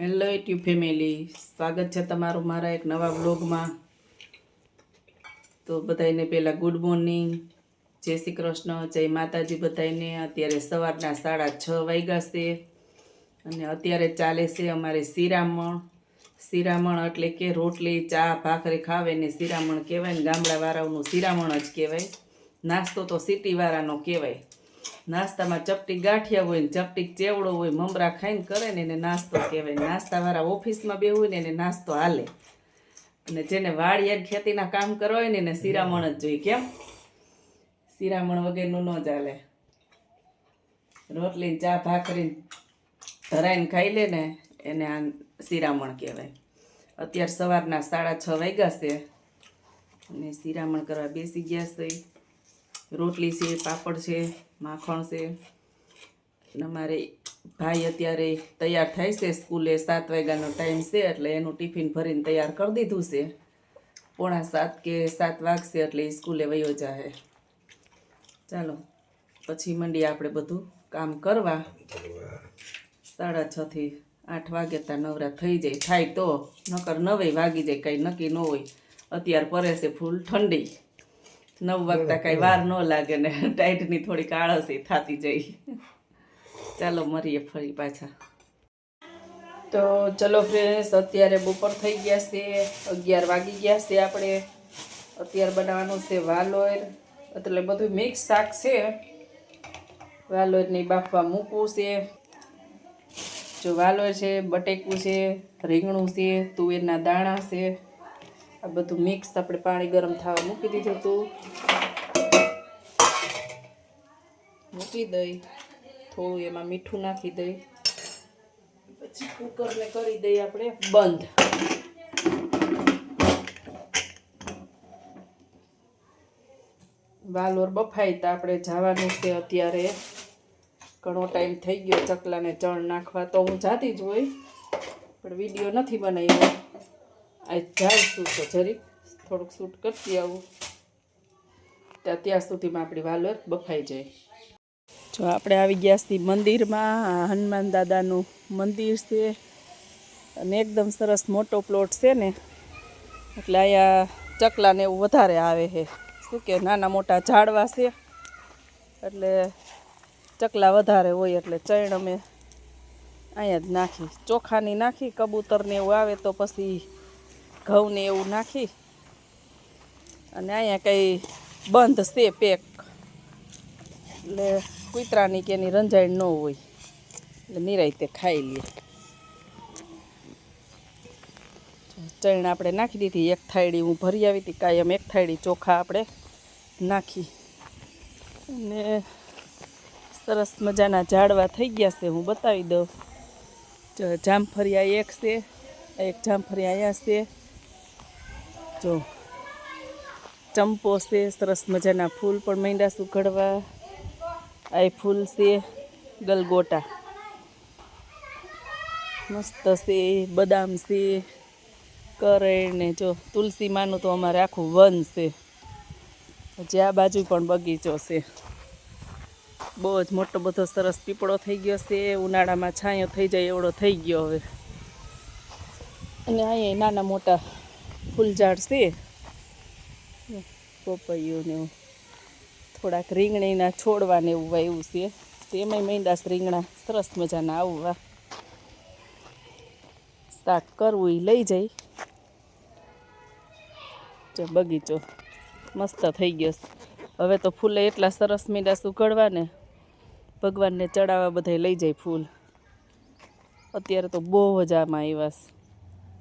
Hello YouTube family સ્વાગત છે તમારું મારા એક નવા બ્લોગમાં તો બધાને પહેલાં ગુડ મોર્નિંગ જય શ્રી કૃષ્ણ, જય માતાજી બધાને અત્યારે સવારના સાડા છ વાગ્યા છે અને અત્યારે ચાલે છે અમારે શિરામણ. શિરામણ એટલે કે રોટલી, ચા, ભાખરી ખાવે ને શિરામણ કહેવાય ને ગામડાવાળાઓનું શિરામણ જ કહેવાય. નાસ્તો તો સિટીવાળાનો કહેવાય. નાસ્તામાં ચપટી ગાંઠિયા હોય ને ચપટી ચેવડો હોય, મમરા ખાઈને કરે ને એને નાસ્તો કહેવાય. નાસ્તાવાળા ઓફિસમાં બે ને એને નાસ્તો હાલે. અને જેને વાડિયા ખેતીના કામ કરવા હોય ને એને શિરામણ જ જોઈએ. કેમ? શિરામણ વગેરેનું ન ચાલે રોટલી ચા ભાખરી ધરાઈને ખાઈ લે ને એને આ શિરામણ કહેવાય. અત્યારે સવારના સાડા છ વાગ્યા છે. અને શિરામણ કરવા બેસી ગયા છે. રોટલી છે, પાપડ છે, માખણ છે. અને અમારે ભાઈ અત્યારે તૈયાર થાય છે સ્કૂલે સાત વાગ્યાનો ટાઈમ છે, એટલે એનું ટિફિન ભરીને તૈયાર કરી દીધું છે. પોણા સાત કે સાત વાગશે એટલે સ્કૂલે વયો જાય ચાલો, પછી મંડીએ આપણે બધું કામ કરવા. સાડા છથી આઠ વાગે ત્યાં નવરા થઈ જાય. થાય તો, નકર નવે વાગી જાય, કાંઈ નક્કી ન હોય. અત્યારે પરે છે ફૂલ ઠંડી. નવ વાગતા કાંઈ વાર ન લાગે ને ટાઈટની થોડીક આળસ એ થતી જાય ચાલો મળીએ ફરી પાછા. તો ચલો ફ્રેન્ડ્સ અત્યારે બપોર થઈ ગયા છે, અગિયાર વાગી ગયા છે આપણે. અત્યારે બનાવવાનું છે વાલોર. એટલે બધું મિક્સ શાક છે. વાલોરની બાફવા મૂકવું છે. જો વાલોર છે, બટેકું છે, રીંગણું છે, તુવેરના દાણા છે. આ બધું મિક્સ આપણે પાણી ગરમ થવા મૂકી દીધું હતું. મૂકી દઈ. થોડું એમાં મીઠું નાખી દઈ. પછી કુકરને કરી દઈએ આપણે. બંધ. વાલોર બફાય તો આપણે જવાનું છે અત્યારે. ઘણો ટાઈમ થઈ ગયો ચકલાને ચણ નાખવા તો હું જાતી જ હોય. પણ વીડિયો નથી બનાવ્યો. આ જાઉં છું તો જરીક થોડુંક સૂટ કરતી આવું. ત્યાં ત્યાં સુધીમાં આપણી વાલર બફાઈ જાય. જો આપણે આવી ગયા છીએ મંદિરમાં હનુમાન દાદાનું મંદિર છે. અને એકદમ સરસ મોટો પ્લોટ છે ને. એટલે અહીંયા ચકલાને એવું વધારે આવે છે. શું કે નાના મોટા ઝાડવા છે. એટલે ચકલા વધારે હોય એટલે ચણ અમે અહીંયા જ નાખી. ચોખાની નાખી, કબૂતરને એવું આવે તો પછી ઘઉંને એવું નાખી અને અહીંયા કંઈ બંધ છે પેક. એટલે કૂતરાની કે એની રંજાઈ ન હોય. એટલે નિરાયતે ખાઈ લે. ચણ આપણે નાખી દીધી. એક થાળી હું ભરી આવી હતી. કાયમ એક થાળી ચોખા આપણે નાખી. અને સરસ મજાના ઝાડવા થઈ ગયા છે. હું બતાવી દઉં. જો જામફળિયા એક છે. એક જામફળિયા અહીંયા છે. જો, ચંપો છે, સરસ મજાના ફૂલ પણ માંડ્યા સુઘડવા આ ફૂલ છે ગલગોટા. મસ્ત છે, બદામ છે કરેણને જો તુલસી માનું તો અમારે આખું વન છે. પછી આ બાજુ પણ બગીચો છે. બહુ જ મોટો બધો સરસ પીપળો થઈ ગયો છે, ઉનાળામાં છાંયો થઈ જાય એવડો થઈ ગયો હવે. અને અહીંયા નાના મોટા ફૂલઝાડ છે પપૈયું એવું થોડાક રીંગણીના છોડવાને એવું વાવ્યું છે. તેમાંય મૈંદાસ રીંગણા સરસ મજાના આવવા. શાક કરવું એ લઈ જાય. જો બગીચો મસ્ત થઈ ગયો હવે તો ફૂલે એટલા સરસ મીંડાસ ઉગાડવાને ભગવાનને ચડાવવા બધા લઈ જાય ફૂલ. અત્યારે તો બહુ જ આમાં આવ્યા છે.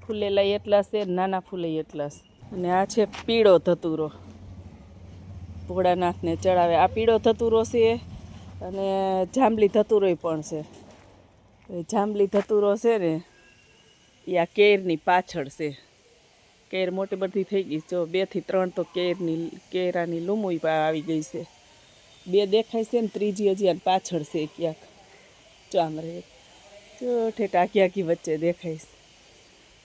ફૂલેલા એટલા છે, નાના ફૂલે એટલા છે. અને આ છે પીળો ધતુરો. ભોળાનાથને ચડાવે. આ પીળો ધતુરો છે અને જાંબલી ધતુરોય પણ છે. જાંબલી ધતુરો છે ને, એ આ કેરની પાછળ છે. કેર મોટી બધી થઈ ગઈ જો બેથી ત્રણ તો કેરની, કેરાની લૂમુઈ આવી ગઈ છે. બે દેખાય છે ને, ત્રીજી હજી આની પાછળ છે ક્યાંક. ચામરે જો ઠેઠ આખી વચ્ચે દેખાય છે.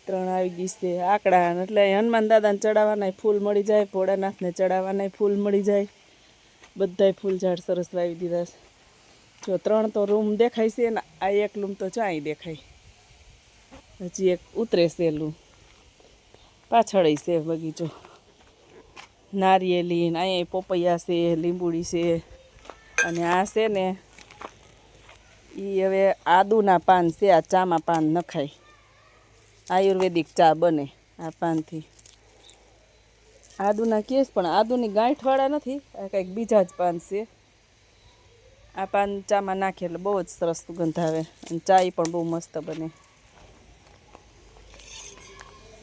ત્રણ આવી ગઈ છે. આકડા એટલે હનુમાન દાદાને ચડાવવાના ફૂલ મળી જાય, ભોળાનાથને ચડાવવાના ફૂલ મળી જાય. બધાય ફૂલ ઝાડ સરસ લાવી દીધા છે. જો ત્રણ તો રૂમ દેખાય છે ને, આ એક રૂમ તો ચાય દેખાય. હજી એક ઉતરે લૂમ. પાછળ છે બગીચો. નારિયેલી ને અહીંયા પોપૈયા છે, લીંબુડી છે. અને આ છે ને એ હવે આદુના પાન છે, આ ચામાં પાન નખાય. આયુર્વેદિક ચા બને આ પાનથી. આદુના કેસ પણ આદુની ગાંઠવાળા નથી, આ કંઈક બીજા જ પાન છે. આ પાન ચામાં નાખીએ એટલે બહુ જ સરસ સુગંધ આવે અને ચા પણ બહુ મસ્ત બને.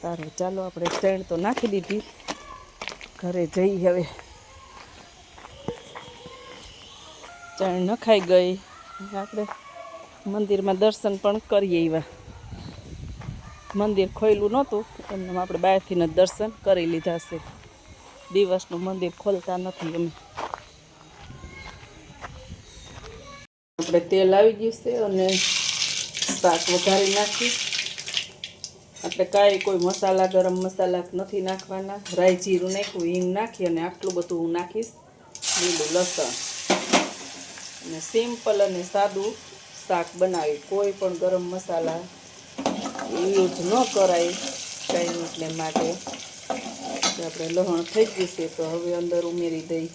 સારું, ચાલો આપણે સ્ટેન્ડ તો નાખી દીધી. ઘરે જઈ હવે. ચણ નખાઈ ગઈ. આપણે મંદિરમાં દર્શન પણ કરીએ એવા મંદિર ખોયલું નહોતું એમને આપણે બહારથીને દર્શન કરી લીધા છે. દિવસનું મંદિર ખોલતા નથી અમે. આપણે તેલ આવી ગયું છે અને શાક વઘારી નાખી. આપણે કાંઈ કોઈ મસાલા, ગરમ મસાલા નથી નાખવાના. રાઈ જીરું નાખ્યું, હિંગ નાખી અને આટલું બધું હું નાખીશ. લીલું લસણ. અને સિમ્પલ અને સાદું શાક બનાવી કોઈ પણ ગરમ મસાલા યુઝ ન કરાય એટલે માટે. આપણે લહણ થઈ ગયું છે, તો હવે અંદર ઉમેરી દઈ.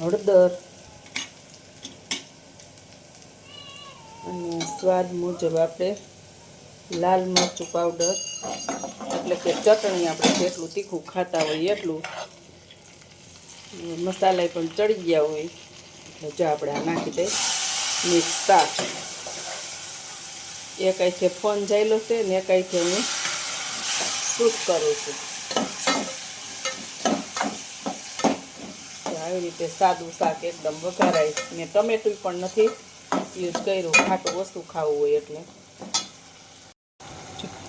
હળદર. અને સ્વાદ મુજબ આપણે લાલ મરચું પાવડર એટલે કે ચટણી આપણે જેટલું તીખું ખાતા હોઈએ એટલું. મસાલા પણ ચડી ગયા હોય. એટલે જો આપણે આ નાખી દઈ. મિક્સ શાક એક અહીંથી ફોન જાયેલો છે ને એક અહીંથી હું શૂટ કરું છું. આવી રીતે સાદું શાક એકદમ વઘારાય ને ટમેટું પણ નથી. યુઝ કર્યું. ખાટું વસ્તુ ખાવું હોય એટલે.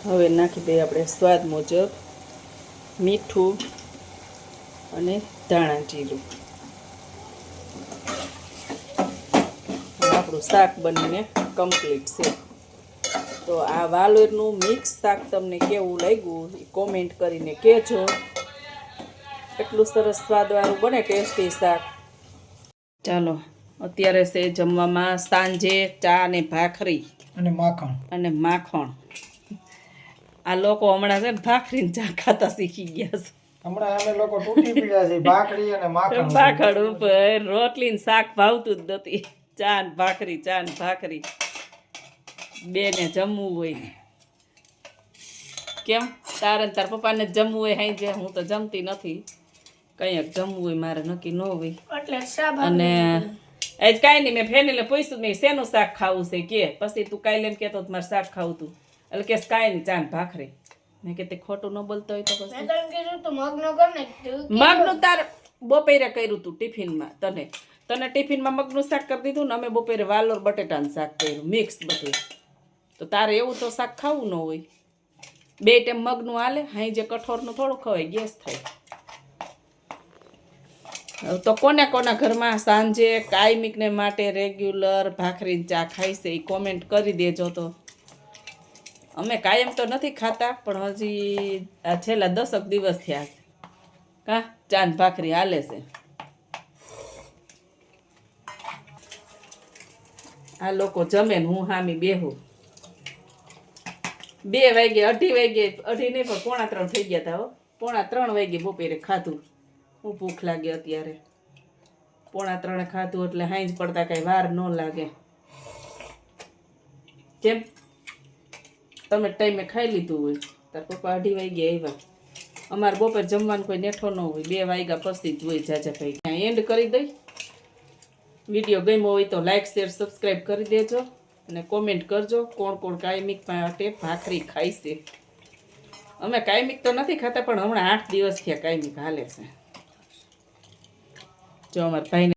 હવે નાખી દઈએ આપણે સ્વાદ મુજબ મીઠું અને ધાણા જીરું. આપણું શાક બનીને કમ્પ્લીટ છે. તો આ વાલોરનું મિક્સ શાક તમને કેવું લાગ્યું એ કોમેન્ટ કરીને કહેજો. એટલું સરસ સ્વાદવાળું બને ટેસ્ટી શાક. ચાલો અત્યારે છે જમવામાં સાંજે ચા અને ભાખરી. અને માખણ. અને માખણ. આ લોકો હમણાં છે ને ભાખરીને ચા ખાતા શીખી ગયા છે. હમણાં અમે લોકો તૂટી પડ્યા છે ભાખરી અને માખણ. ભાખડ ઉપર રોટલી ને શાક ભાવતું જ નથી. ચા ને ભાખરી ચા ને ભાખરી. બેને જમવું હોય. કેમ? તારે તાર પપ્પાને જમવું હોય હાઈ જે હું તો જમતી નથી. કંઈક જમવું હોય મારે નક્કી ન હોય. અને આજ કાંઈ નહીં મેં ફેનીને પૂછ્યું મેં શેનું શાક ખાવું છે? કે પછી તું કાંઈ લઈને કહેતો મારે શાક ખાવું તું. એટલે કે કાંઈ નહીં ચાંદ ભાખરી. મેં કે તે ખોટું ન બોલતો હોય તો પછી. મગનું તાર બપોરે કર્યું તું ટિફિનમાં તને. તને ટિફિનમાં મગનું શાક કરી દીધું ને અમે બપોરે વાલોર બટેટાનું શાક કર્યું મિક્સ બધું. તો તારે એવું તો શાક ખાવું ન હોય. બે ટાઈમ મગનું હાલે, હાઈ જે કઠોરનું થોડું ખવાય, ગેસ થાય. તો કોને કોના ઘરમાં સાંજે કાયમિકને માટે રેગ્યુલર ભાખરીની ચા ખાય છે એ કોમેન્ટ કરી દેજો તો. અમે કાયમ તો નથી ખાતા, પણ હજી આ છેલ્લા દસક દિવસ થયા છે. કા? ચાંદ ભાખરી હાલે છે. આ લોકો જમે હું હામી બેહું. બે વાગે, અઢી વાગે, અઢી નહીં, પણ પોણા ત્રણ થઈ ગયા હતા હો. પોણા ત્રણ વાગે બપોરે ખાધું. હું ભૂખ લાગે અત્યારે. પોણા ત્રણે ખાધું એટલે હાંજ પડતા કાંઈ વાર ન લાગે. કેમ? તમે ટાઈમે ખાઈ લીધું હોય. તાર પપ્પા અઢી વાગે આવ્યા. અમારે બપોર જમવાનું કોઈ નેઠો ન હોય. બે વાગ્યા પછી જ હોય જાજા ભાઈ. એન્ડ કરી દઈ. વીડિયો ગમ્યો હોય તો લાઈક શેર સબસ્ક્રાઈબ કરી દેજો. અને કોમેન્ટ કરજો કોણ કોણ કાયમિક માટે ભાખરી ખાય છે. અમે કાયમિક તો નથી ખાતા, પણ હમણાં આઠ દિવસ થયા કાયમિક હાલે છે. જો અમારા ભાઈને